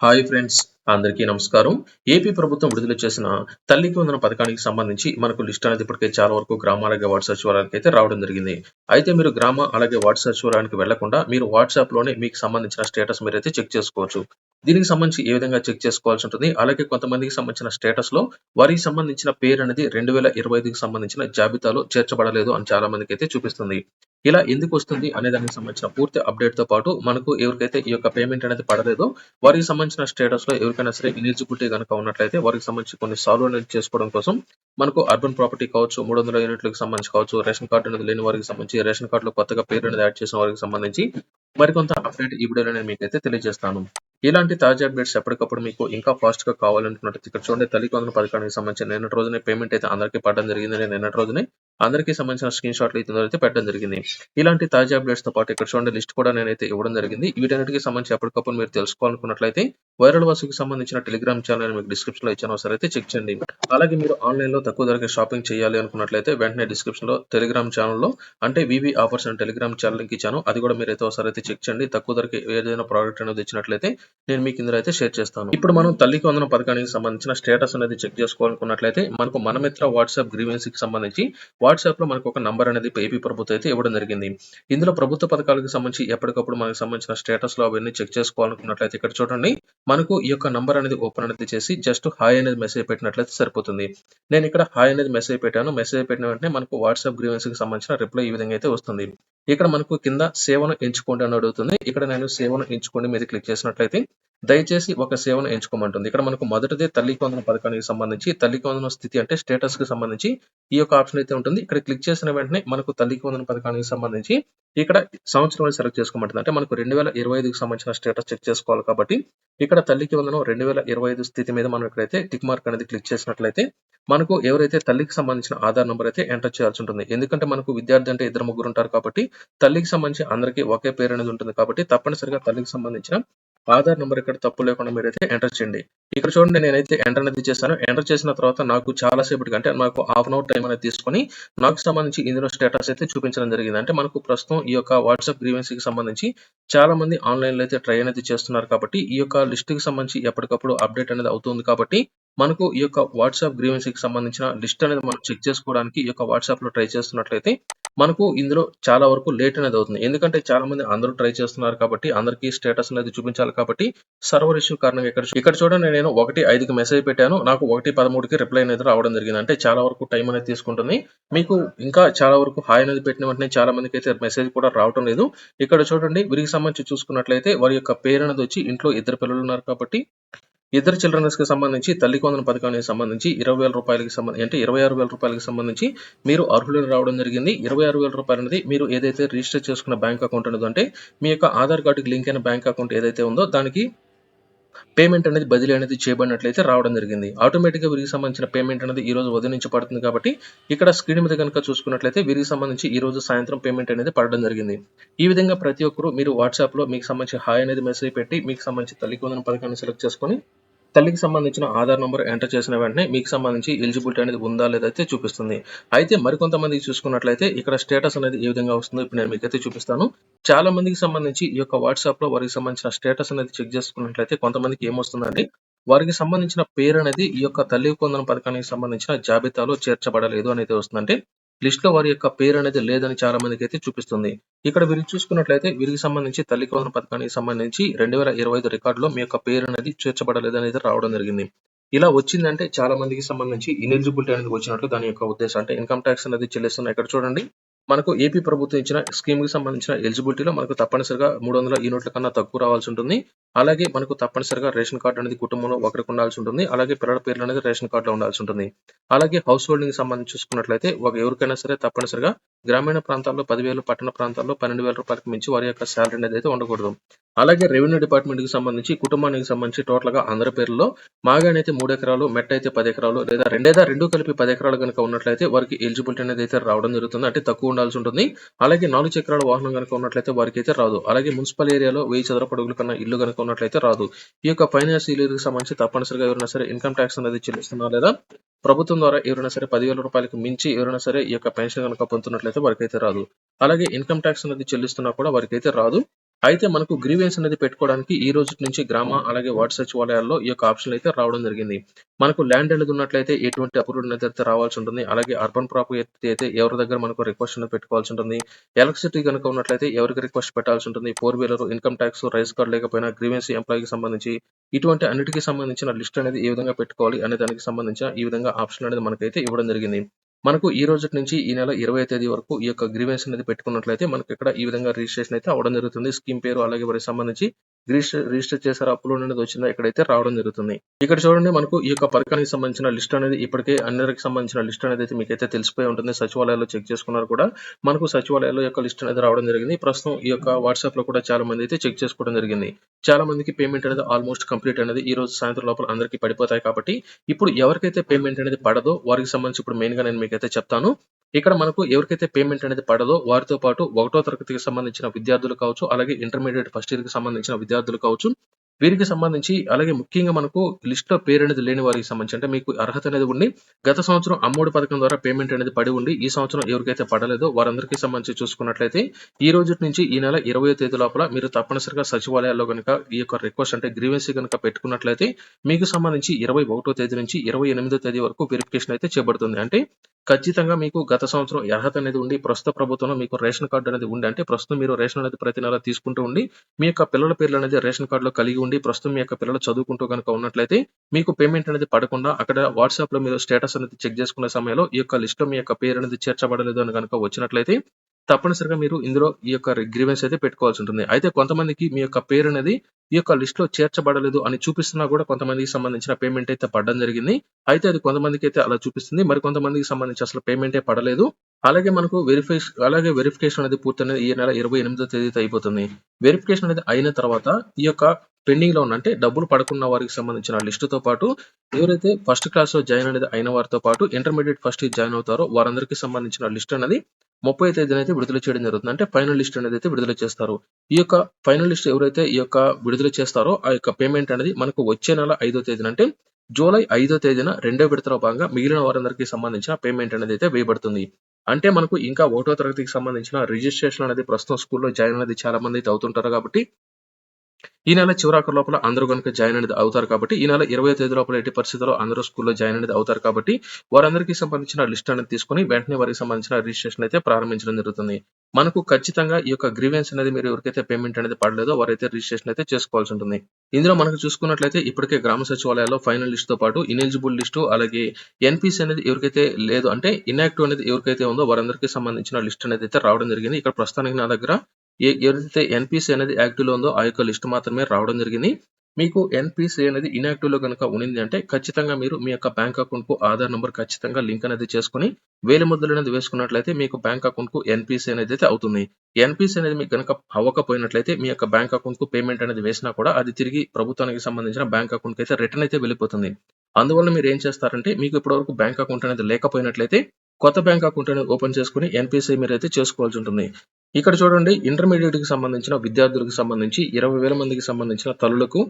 Hi friends అందరికీ నమస్కారం. AP ప్రభుత్వం విడుదల చేసిన తల్లికి వందన పథకానికి సంబంధించి మనకు లిస్ట్ అనేది ఇప్పటికే చాలా వరకు గ్రామ అలాగే వార్డు సచివాలయానికి అయితే రావడం జరిగింది. అయితే మీరు గ్రామ అలాగే వార్డు సచివాలయానికి వెళ్ళకుండా మీరు వాట్సాప్లోనే మీకు సంబంధించిన స్టేటస్ మీరైతే చెక్ చేసుకోవచ్చు. దీనికి సంబంధించి ఏ విధంగా చెక్ చేసుకోవాల్సి ఉంటుంది? అలాగే కొంతమందికి సంబంధించిన స్టేటస్లో వారికి సంబంధించిన పేరు అనేది రెండు వేల ఇరవై ఐదుకి సంబంధించిన జాబితాలో చేర్చబడలేదు అని చాలా మందికి అయితే చూపిస్తుంది. ఇలా ఎందుకు వస్తుంది అనే దానికి సంబంధించిన పూర్తి అప్డేట్తో పాటు మనకు ఎవరికైతే ఈ యొక్క పేమెంట్ అనేది పడలేదో వారికి సంబంధించిన స్టేటస్లో ఎవరికైనా సరే ఎలిజిబిలిటీ కనుక ఉన్నట్లయితే వారికి సంబంధించి కొన్ని సాల్వ్ అనేది చేసుకోవడం కోసం మనకు అర్బన్ ప్రాపర్టీ కావచ్చు మూడు వందల యూనిట్లకు సంబంధించి కావచ్చు రేషన్ కార్డు అనేది లేని వారికి సంబంధించి రేషన్ కార్డులో కొత్తగా పేరు అనేది యాడ్ చేసిన వారికి సంబంధించి మరికొంత అప్డేట్ ఈ వీడియోలో నేను మీకైతే తెలియజేస్తాను. ఇలాంటి తాజా అప్డేట్స్ ఎప్పటికప్పుడు మీకు ఇంకా ఫాస్ట్గా కావాలనుకున్నట్టు ఇక్కడ చూడండి తల్లి కొందరు పథకానికి సంబంధించి నిన్నటి రోజునే పేమెంట్ అయితే అందరికీ పడడం జరిగింది నేను నిన్నటి రోజునే అందరికీ సంబంధించిన స్క్రీన్ షాట్లు అయితే అయితే పెట్టడం జరిగింది ఇలాంటి తాజా అప్డేట్స్తో పాటు ఇక్కడ చూడండి లిస్ట్ కూడా నేనైతే ఇవ్వడం జరిగింది. వీటన్నిటికి సంబంధించి ఎప్పటికప్పుడు మీరు తెలుసుకోవాలనుకున్నట్లయితే వైరల్ వాసుకి సంబంధించిన టెలిగ్రామ్ ఛానల్ మీకు డిస్క్రిప్షన్లో ఇచ్చాను ఒకసారి అయితే చెక్ చేయండి. అలాగే మీరు ఆన్లైన్లో తక్కువ ధరకే షాపింగ్ చేయాలి అనుకున్నట్లయితే వెంటనే డిస్క్రిప్షన్లో టెలిగ్రామ్ ఛానల్లో అంటే వివి offers and Telegram channel link ఇచ్చాను. అది కూడా మీరు అయితే ఒకసారి అయితే చెక్ చేయండి. తక్కువ ధరకి ఏదైనా ప్రోడక్ట్ అనేది ఇచ్చినట్లయితే నేను మీకు ఇందులో అయితే షేర్ చేస్తాను. ఇప్పుడు మనం తల్లికి వందన పథకానికి సంబంధించిన స్టేటస్ అనేది చెక్ చేసుకోవాలనుకున్నట్లయితే మనకు మనమిత్ర వాట్సాప్ గ్రీవెన్సీకి సంబంధించి వాట్సాప్లో మనకు ఒక నంబర్ అనేది ఏపీ ప్రభుత్వం అయితే ఇవ్వడం జరిగింది. ఇందులో ప్రభుత్వ పథకాలకు సంబంధించి ఎప్పటికప్పుడు మనకు సంబంధించిన స్టేటస్లో అవన్నీ చెక్ చేసుకోవాలనుకున్నట్లయితే ఇక్కడ చూడండి. మనకు ఈ యొక్క నంబర్ అనేది ఓపెన్ అనేది చేసి జస్ట్ హాయ్ అనేది మెసేజ్ పెట్టినట్లయితే సరిపోతుంది. నేను ఇక్కడ హాయ్ అనేది మెసేజ్ పెట్టాను. మెసేజ్ పెట్టిన వెంటనే మనకు వాట్సాప్ గ్రీవెన్స్కి సంబంధించిన రిప్లై ఈ విధంగా అయితే వస్తుంది. ఇక్కడ మనకు కింద సేవను ఎంచుకోండి అని అడుగుతుంది. ఇక్కడ నేను సేవను ఎంచుకోండి మీద క్లిక్ చేసినట్లయితే దయచేసి ఒక సేవను ఎంచుకోమంటుంది. ఇక్కడ మనకు మొదటిదే తల్లి వందన పథకానికి సంబంధించి తల్లి వందన స్థితి అంటే స్టేటస్కి సంబంధించి ఈ యొక్క ఆప్షన్ అయితే ఉంటుంది. ఇక్కడ క్లిక్ చేసిన వెంటనే మనకు తల్లి వందన పథకానికి సంబంధించి ఇక్కడ సంవత్సరం సెలెక్ట్ చేసుకోమంటుంది. అంటే మనకు రెండు వేల ఇరవై ఐదుకి సంబంధించిన స్టేటస్ చెక్ చేసుకోవాలి కాబట్టి ఇక్కడ తల్లికి వందనం రెండు వేల ఇరవై ఐదు స్థితి మీద మనం ఇక్కడైతే టిక్ మార్క్ అనేది క్లిక్ చేసినట్లయితే మనకు ఎవరైతే తల్లికి సంబంధించిన ఆధార్ నెంబర్ అయితే ఎంటర్ చేయాల్సి ఉంటుంది. ఎందుకంటే మనకు విద్యార్థి అంటే ఇద్దరు ముగ్గురు ఉంటారు కాబట్టి తల్లికి సంబంధించి అందరికీ ఒకే పేరు అనేది ఉంటుంది కాబట్టి తప్పనిసరిగా తల్లికి సంబంధించిన ఆధార్ నెంబర్ ఇక్కడ తప్పు లేకుండా మీరైతే ఎంటర్ చేయండి. ఇక్కడ చూడండి నేనైతే ఎంటర్ అనేది చేశాను. ఎంటర్ చేసిన తర్వాత నాకు చాలా సేపటికి అంటే నాకు హాఫ్ అన్ అవర్ టైం అనేది తీసుకొని నాకు సంబంధించి ఇందులో స్టేటస్ అయితే చూపించడం జరిగింది. అంటే మనకు ప్రస్తుతం ఈ యొక్క వాట్సాప్ గ్రీవెన్స్కి సంబంధించి చాలా మంది ఆన్లైన్లో అయితే ట్రై అనేది చేస్తున్నారు కాబట్టి ఈ యొక్క లిస్ట్కి సంబంధించి ఎప్పటికప్పుడు అప్డేట్ అనేది అవుతుంది కాబట్టి మనకు ఈ యొక్క వాట్సాప్ గ్రీవెన్స్కి సంబంధించిన లిస్ట్ అనేది మనం చెక్ చేసుకోవడానికి ఈ యొక్క వాట్సాప్లో ట్రై చేస్తున్నట్లయితే మనకు ఇందులో చాలా వరకు లేట్ అనేది అవుతుంది. ఎందుకంటే చాలా మంది అందరూ ట్రై చేస్తున్నారు కాబట్టి అందరికీ స్టేటస్ అనేది చూపించాలి కాబట్టి సర్వర్ ఇష్యూ కారణంగా ఇక్కడ ఇక్కడ చూడండి నేను ఒకటి ఐదుకి మెసేజ్ పెట్టాను. నాకు ఒకటి పదమూడుకి రిప్లై అనేది రావడం జరిగింది. అంటే చాలా వరకు టైం అనేది తీసుకుంటుంది. మీకు ఇంకా చాలా వరకు హాయ్ అనేది పెట్టిన వెంటనే చాలా మందికి అయితే మెసేజ్ కూడా రావడం లేదు. ఇక్కడ చూడండి వీరికి సంబంధించి చూసుకున్నట్లయితే వారి యొక్క పేరు అనేది వచ్చి ఇంట్లో ఇద్దరు పిల్లలు ఉన్నారు కాబట్టి ఇద్దరు చిల్డ్రన్స్కి సంబంధించి తల్లి కొందన పథకానికి సంబంధించి ఇరవై వేల రూపాయలకి సంబంధించి అంటే ఇరవై ఆరు వేల రూపాయలకి సంబంధించి మీరు అర్హులను రావడం జరిగింది. ఇరవై ఆరు వేల రూపాయలు అనేది మీరు ఏదైతే రిజిస్టర్ చేసుకున్న బ్యాంక్ అకౌంట్ అనేది అంటే మీ యొక్క ఆధార్ కార్డుకి లింక్ అయిన బ్యాంక్ అకౌంట్ ఏదైతే ఉందో దానికి పేమెంట్ అనేది బదిలీ అనేది చేయబడినట్లయితే రావడం జరిగింది. ఆటోమేటిక్గా వీరికి సంబంధించిన పేమెంట్ అనేది ఈ రోజు ఉదయం నుంచి పడుతుంది కాబట్టి ఇక్కడ స్క్రీన్ మీద కనుక చూసుకున్నట్లయితే వీరికి సంబంధించి ఈ రోజు సాయంత్రం పేమెంట్ అనేది పడడం జరిగింది. ఈ విధంగా ప్రతి ఒక్కరు మీరు వాట్సాప్లో మీకు సంబంధించి హాయ్ అనేది మెసేజ్ పెట్టి మీకు సంబంధించి తల్లి పథకాన్ని సెలెక్ట్ చేసుకొని తల్లికి సంబంధించిన ఆధార్ నంబర్ ఎంటర్ చేసిన వెంటనే మీకు సంబంధించి ఎలిజిబిలిటీ అనేది ఉందా లేదా అయితే చూపిస్తుంది. అయితే మరికొంతమంది చూసుకున్నట్లయితే ఇక్కడ స్టేటస్ అనేది ఏ విధంగా వస్తుందో ఇప్పుడు నేను మీకైతే చూపిస్తాను. చాలా మందికి సంబంధించి ఈ యొక్క వాట్సాప్లో వారికి సంబంధించిన స్టేటస్ అనేది చెక్ చేసుకున్నట్లయితే కొంతమందికి ఏమొస్తుందండి వారికి సంబంధించిన పేరు అనేది ఈ యొక్క తల్లి కొందన పథకానికి సంబంధించిన జాబితాలో చేర్చబడలేదు అనేది వస్తుందంటే లిస్ట్లో వారి యొక్క పేరు అనేది లేదని చాలా మందికి అయితే చూపిస్తుంది. ఇక్కడ వీరు చూసుకున్నట్లయితే వీరికి సంబంధించి తల్లి కొందన పథకానికి సంబంధించి రెండు వేల ఇరవై ఐదు రికార్డులో మీ యొక్క పేరు అనేది చేర్చబడలేదు అనేది రావడం జరిగింది. ఇలా వచ్చిందంటే చాలా మందికి సంబంధించి ఇనెలిజిబిలిటీ అనేది వచ్చినట్లు దాని యొక్క ఉద్దేశం అంటే ఇన్కమ్ ట్యాక్స్ అనేది చెల్లిస్తున్న ఇక్కడ చూడండి. మనకు ఏపీ ప్రభుత్వం ఇచ్చిన స్కీమ్కి సంబంధించిన ఎలిజిబిలిటీలో మనకు తప్పనిసరిగా మూడు వందల యూనిట్ల కన్నా తక్కువ రావాల్సి ఉంటుంది. అలాగే మనకు తప్పనిసరిగా రేషన్ కార్డు అనేది కుటుంబంలో ఒకరికి ఉండాల్సి ఉంటుంది. అలాగే పిల్లల పేర్లు అనేది రేషన్ కార్డులో ఉండాల్సి ఉంటుంది. అలాగే హౌస్ హోల్డింగ్ సంబంధించి చూసుకున్నట్లయితే ఒక ఎవరికైనా సరే తప్పనిసరిగా గ్రామీణ ప్రాంతాల్లో పదివేలు పట్టణ ప్రాంతాల్లో పన్నెండు వేల రూపాయలకు మించి వారి యొక్క శాలరీ అనేది అయితే ఉండకూడదు. అలాగే రెవెన్యూ డిపార్ట్మెంట్కి సంబంధించి కుటుంబానికి సంబంధించి టోటల్గా అందరి పేర్లలో మాగాని అయితే మూడు ఎకరాలు మెట్ట అయితే పది ఎకరాలు లేదా రెండేదా రెండు కలిపి పది ఎకరాలు కనుక ఉన్నట్లయితే వారికి ఎలిజిబిలిటీ అనేది అయితే రావడం జరుగుతుంది. అంటే తక్కువ ఉండాల్సి ఉంటుంది. అలాగే నాలుగు చక్రాల వాహనం కనుక ఉన్నట్లయితే వారికి అయితే రాదు. అలాగే మున్సిపల్ ఏరియాలో వెయ్యి చదరపు అడుగుల కన్నా ఇల్లు కనుక ఉన్నట్లయితే రాదు. ఈ యొక్క ఫైనాన్స్కి సంబంధించి తప్పనిసరిగా ఎవరైనా సరే ఇన్కమ్ ట్యాక్స్ అనేది చెల్లిస్తున్నా లేదా? ప్రభుత్వం ద్వారా ఎవరైనా సరే పదివేల రూపాయలకు మించి ఎవరైనా సరే ఈ యొక్క పెన్షన్ కనుక పొందుతున్నట్లయితే వారికి అయితే రాదు. అలాగే ఇన్కమ్ ట్యాక్స్ అనేది చెల్లిస్తున్నా కూడా వారికి అయితే రాదు. అయితే మనకు గ్రీవెన్స్ అనేది పెట్టుకోవడానికి ఈ రోజు నుంచి గ్రామ అలాగే వార్డు సచివాలయాల్లో ఈ యొక్క ఆప్షన్ అయితే రావడం జరిగింది. మనకు ల్యాండ్ అనేది ఉన్నట్లయితే ఎటువంటి అప్రూవల్ అనేది అయితే రావాల్సి ఉంటుంది. అలాగే అర్బన్ ప్రాపర్టీ అయితే ఎవరి దగ్గర మనకు రిక్వెస్ట్ అనేది పెట్టుకోవాల్సి ఉంటుంది. ఎలక్ట్రిసిటీ కనుక ఉన్నట్లయితే ఎవరికి రిక్వెస్ట్ పెట్టాల్సి ఉంటుంది. Four wheeler income tax rice card లేకపోయినా గ్రీవెన్స్ ఎంప్లాయీకి సంబంధించి ఇటువంటి అన్నిటికీ సంబంధించిన లిస్ట్ అనేది ఏ విధంగా పెట్టుకోవాలి అనే దానికి సంబంధించిన ఈ విధంగా ఆప్షన్ అనేది మనకైతే ఇవ్వడం జరిగింది. మనకు ఈ రోజు నుంచి ఈ నెల ఇరవై తేదీ వరకు ఈ యొక్క గ్రీవెన్స్ అనేది పెట్టుకున్నట్లయితే మనకి ఇక్కడ ఈ విధంగా రిజిస్ట్రేషన్ అయితే అవడం జరుగుతుంది. స్కీమ్ పేరు అలాగే వారికి సంబంధించి రిజిస్టర్ రిజిస్టర్ చేశారు అప్లోడ్ అనేది వచ్చిందా ఇక్కడైతే రావడం జరుగుతుంది. ఇక్కడ చూడండి మనకు ఈ యొక్క పథకానికి సంబంధించిన లిస్ట్ అనేది ఇప్పటికే అందరికి సంబంధించిన లిస్ట్ అనేది అయితే మీకైతే తెలిసిపోయి ఉంటుంది. సచివాలయాల్లో చెక్ చేసుకున్నారు కూడా. మనకు సచివాలయాల్లో యొక్క లిస్ట్ అనేది రావడం జరిగింది. ప్రస్తుతం ఈ యొక్క వాట్సాప్లో కూడా చాలా మంది అయితే చెక్ చేసుకోవడం జరిగింది. చాలా మందికి పేమెంట్ అనేది ఆల్మోస్ట్ కంప్లీట్ అనేది ఈ రోజు సాయంత్రం లోపల అందరికీ పడిపోతాయి కాబట్టి ఇప్పుడు ఎవరికైతే పేమెంట్ అనేది పడదో వారికి సంబంధించి ఇప్పుడు మెయిన్గా నేను మీకైతే చెప్తాను. ఇక్కడ మనకు ఎవరికైతే పేమెంట్ అనేది పడదో వారితో పాటు ఒకటో తరగతికి సంబంధించిన విద్యార్థులు కావచ్చు అలాగే ఇంటర్మీడియట్ ఫస్ట్ ఇయర్కి సంబంధించిన విద్యార్థులు కావచ్చు వీరికి సంబంధించి అలాగే ముఖ్యంగా మనకు లిస్ట్లో పేరు అనేది లేని వారికి సంబంధించి అంటే మీకు అర్హత అనేది ఉండి గత సంవత్సరం అమ్మఒడి పథకం ద్వారా పేమెంట్ అనేది పడి ఉండి ఈ సంవత్సరం ఎవరికైతే పడలేదో వారందరికీ సంబంధించి చూసుకున్నట్లయితే ఈ రోజు నుంచి ఈ నెల ఇరవై తేదీ లోపల మీరు తప్పనిసరిగా సచివాలయాల్లో కనుక ఈ యొక్క రిక్వెస్ట్ అంటే గ్రీవెన్సీ కనుక పెట్టుకున్నట్లయితే మీకు సంబంధించి ఇరవై ఒకటో తేదీ నుంచి ఇరవై ఎనిమిదో తేదీ వరకు వెరిఫికేషన్ అయితే చేయబడుతుంది అంటే ఖచ్చితంగా మీకు గత సంవత్సరం అర్హత అనేది ఉండి ప్రస్తుత ప్రభుత్వంలో మీకు రేషన్ కార్డు అనేది ఉండి అంటే ప్రస్తుతం మీరు రేషన్ అనేది ప్రతి నెల తీసుకుంటూ ఉండి మీ యొక్క పిల్లల పేర్లు అనేది రేషన్ కార్డులో కలిగి ఉండి ప్రస్తుతం మీ యొక్క పిల్లలు చదువుకుంటూ కనుక ఉన్నట్లయితే మీకు పేమెంట్ అనేది పడకుండా అక్కడ వాట్సాప్లో మీరు స్టేటస్ అనేది చెక్ చేసుకునే సమయంలో ఈ యొక్క లిస్ట్లో మీ యొక్క పేరు అనేది చేర్చబడలేదు అని కనుక వచ్చినట్లయితే తప్పనిసరిగా మీరు ఇందులో ఈ యొక్క గ్రీవెన్స్ అయితే పెట్టుకోవాల్సి ఉంటుంది. అయితే కొంతమందికి మీ యొక్క పేరు అనేది ఈ యొక్క లిస్ట్లో చేర్చబడలేదు అని చూపిస్తున్నా కూడా కొంతమందికి సంబంధించిన పేమెంట్ అయితే పడడం జరిగింది. అయితే అది కొంతమందికి అయితే అలా చూపిస్తుంది. మరి కొంతమందికి సంబంధించి అసలు పేమెంటే పడలేదు. అలాగే మనకు వెరిఫై అలాగే వెరిఫికేషన్ అనేది పూర్తయినది ఈ నెల ఇరవై ఎనిమిదో తేదీతో అయిపోతుంది. వెరిఫికేషన్ అనేది అయిన తర్వాత ఈ యొక్క పెండింగ్లో ఉన్న అంటే డబ్బులు పడకున్న వారికి సంబంధించిన లిస్ట్తో పాటు ఎవరైతే ఫస్ట్ క్లాస్లో జాయిన్ అనేది అయిన వారితో పాటు ఇంటర్మీడియట్ ఫస్ట్ జాయిన్ అవుతారో వారందరికీ సంబంధించిన లిస్ట్ అనేది ముప్పై తేదీన అయితే విడుదల చేయడం జరుగుతుంది. అంటే ఫైనల్ లిస్ట్ అనేది అయితే విడుదల చేస్తారు. ఈ యొక్క ఫైనల్ లిస్ట్ ఎవరైతే ఈ యొక్క విడుదల చేస్తారో ఆ యొక్క పేమెంట్ అనేది మనకు వచ్చే నెల ఐదో తేదీన అంటే జూలై ఐదో తేదీన రెండో విడతలో భాగంగా మిగిలిన వారందరికీ సంబంధించిన పేమెంట్ అనేది అయితే వేయబడుతుంది. అంటే మనకు ఇంకా ఒకటో తరగతికి సంబంధించిన రిజిస్ట్రేషన్ అనేది ప్రస్తుతం స్కూల్లో జాయిన్ అనేది చాలా మంది అయితే అవుతుంటారు కాబట్టి ఈ నెల చివరాఖరు లోపల అందరూ కనుక జాయిన్ అనేది అవుతారు కాబట్టి ఈ నెల ఇరవై తేదీ లోపల ఎట్టి పరిస్థితుల్లో అందరూ స్కూల్లో జాయిన్ అనేది అవుతారు కాబట్టి వారందరికీ సంబంధించిన లిస్ట్ అనేది తీసుకొని వెంటనే వారికి సంబంధించిన రిజిస్ట్రేషన్ అయితే ప్రారంభించడం జరుగుతుంది. మనకు ఖచ్చితంగా ఈ యొక్క గ్రీవెన్స్ అనేది మీరు ఎవరికైతే పేమెంట్ అనేది పడలేదో వారైతే రిజిస్ట్రేషన్ అయితే చేసుకోవాల్సి ఉంటుంది. ఇందులో మనకు చూసుకున్నట్లయితే ఇప్పటికే గ్రామ సచివాలయాల్లో ఫైనల్ లిస్ట్తో పాటు ఇనెలిజిబుల్ లిస్టు అలాగే ఎన్పిసి అనేది ఎవరికైతే లేదు అంటే ఇన్యాక్టివ్ అనేది ఎవరికైతే ఉందో వారందరికీ సంబంధించిన లిస్ట్ అనేది అయితే రావడం జరిగింది. ఇక్కడ ప్రస్తుతానికి నా దగ్గర ఏ ఏదైతే ఎన్పిసి అనేది యాక్టివ్లో ఉందో ఆ యొక్క లిస్ట్ మాత్రమే రావడం జరిగింది. మీకు ఎన్పిసి అనేది ఇన్యాక్టివ్లో కనుక ఉన్నింది అంటే ఖచ్చితంగా మీరు మీ యొక్క బ్యాంక్ అకౌంట్కు ఆధార్ నంబర్ ఖచ్చితంగా లింక్ అనేది చేసుకుని వేలి ముద్రలు అనేది వేసుకున్నట్లయితే మీకు బ్యాంక్ అకౌంట్కు ఎన్పిసి అనేది అయితే అవుతుంది. ఎన్పిసి అనేది మీకు కనుక అవ్వకపోయినట్లయితే మీ యొక్క బ్యాంక్ అకౌంట్కు పేమెంట్ అనేది వేసినా కూడా అది తిరిగి ప్రభుత్వానికి సంబంధించిన బ్యాంక్ అకౌంట్కి అయితే రిటర్న్ అయితే వెళ్ళిపోతుంది. అందువల్ల మీరు ఏం చేస్తారంటే మీకు ఇప్పటివరకు బ్యాంక్ అకౌంట్ అనేది లేకపోయినట్లయితే కొత్త బ్యాంక్ అకౌంట్ అనేది ఓపెన్ చేసుకుని ఎన్పిసి మీరు అయితే చేసుకోవాల్సి ఉంటుంది. ఇక్కడ చూడండి ఇంటర్మీడియట్కి సంబంధించిన విద్యార్థులకు సంబంధించి ఇరవై వేల మందికి సంబంధించిన తల్లులకు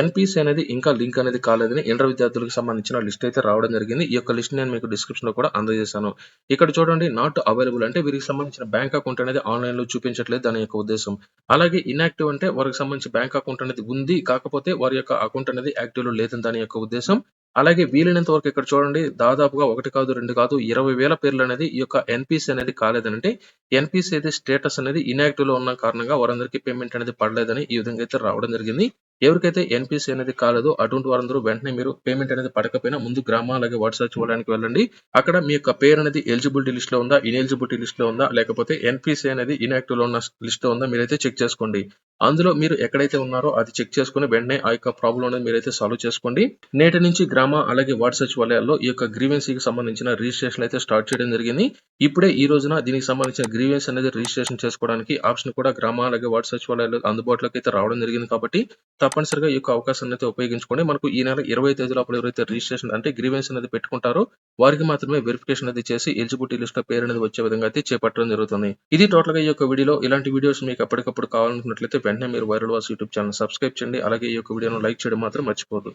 ఎన్పిసి అనేది ఇంకా లింక్ అనేది కాలేదని ఇంటర్ విద్యార్థులకు సంబంధించిన లిస్ట్ అయితే రావడం జరిగింది. ఈ యొక్క లిస్ట్ నేను మీకు డిస్క్రిప్షన్లో కూడా అందజేశాను. ఇక్కడ చూడండి నాట్ అవైలబుల్ అంటే వీరికి సంబంధించిన బ్యాంక్ అకౌంట్ అనేది ఆన్లైన్లో చూపించట్లేదు దాని యొక్క ఉద్దేశం. అలాగే ఇన్యాక్టివ్ అంటే వారికి సంబంధించి బ్యాంక్ అకౌంట్ అనేది ఉంది కాకపోతే వారి యొక్క అకౌంట్ అనేది యాక్టివ్లో లేదని దాని యొక్క ఉద్దేశం. అలాగే వీలైనంత వరకు ఇక్కడ చూడండి దాదాపుగా ఒకటి కాదు రెండు కాదు ఇరవై వేల పేర్లు అనేది ఈ యొక్క ఎన్పిసి అనేది కాలేదంటే ఎన్పిసి అయితే స్టేటస్ అనేది ఇన్యాక్టివ్లో ఉన్న కారణంగా వారందరికీ పేమెంట్ అనేది పడలేదని ఈ విధంగా అయితే రావడం జరిగింది. ఎవరికైతే ఎన్పిసి అనేది కాలేదో అటువంటి వారందరూ వెంటనే మీరు పేమెంట్ అనేది పడకపోయినా ముందు గ్రామ అలాగే వాట్సాప్ చూడడానికి వెళ్ళండి. అక్కడ మీ యొక్క పేరు అనేది ఎలిజిబిలిటీ లిస్ట్లో ఉందా ఇన్ఎలిజిబిలిటీ లిస్ట్లో ఉందా లేకపోతే ఎన్పిసి అనేది ఇన్యాక్టివ్లో ఉన్న లిస్ట్లో ఉందా మీరైతే చెక్ చేసుకోండి. అందులో మీరు ఎక్కడైతే ఉన్నారో అది చెక్ చేసుకుని వెంటనే ఆ యొక్క ప్రాబ్లం అనేది మీరైతే సాల్వ్ చేసుకోండి. నేటి నుంచి గ్రామ అలాగే వార్డు సచివాలయాల్లో ఈ యొక్క గ్రీవెన్సీకి సంబంధించిన రిజిస్ట్రేషన్ అయితే స్టార్ట్ చేయడం జరిగింది. ఇప్పుడే ఈ రోజున దీనికి సంబంధించిన గ్రీవెన్స్ అనేది రిజిస్ట్రేషన్ చేసుకోవడానికి ఆప్షన్ కూడా గ్రామ అలాగే వార్డు సచివాలయాల్లో అందుబాటులోకి అయితే రావడం జరిగింది కాబట్టి తప్పనిసరిగా ఈ యొక్క అవకాశాన్ని అయితే ఉపయోగించుకోండి. మనకు ఈ నెల ఇరవై తేదీ లోపల ఎవరైతే రిజిస్ట్రేషన్ అంటే గ్రీవెన్స్ అనేది పెట్టుకుంటారో వారికి మాత్రమే వెరిఫికేషన్ అనేది చేసి ఎలిజిబిలిటీ లిస్ట్లో పేరు అనేది వచ్చే విధంగా అయితే చేపట్టడం జరుగుతుంది. ఇది టోటల్గా ఈ యొక్క వీడియోలో. ఇలాంటి వీడియోస్ మీకు ఎప్పటికప్పుడు కావాలనుకున్నట్లయితే వెంటనే మీరు వైరల్ వాస్ యూట్యూబ్ ఛానల్ సబ్స్క్రైబ్ చేయండి. అలాగే ఈ యొక్క వీడియోను లైక్ చేయడం మాత్రం మర్చిపోదు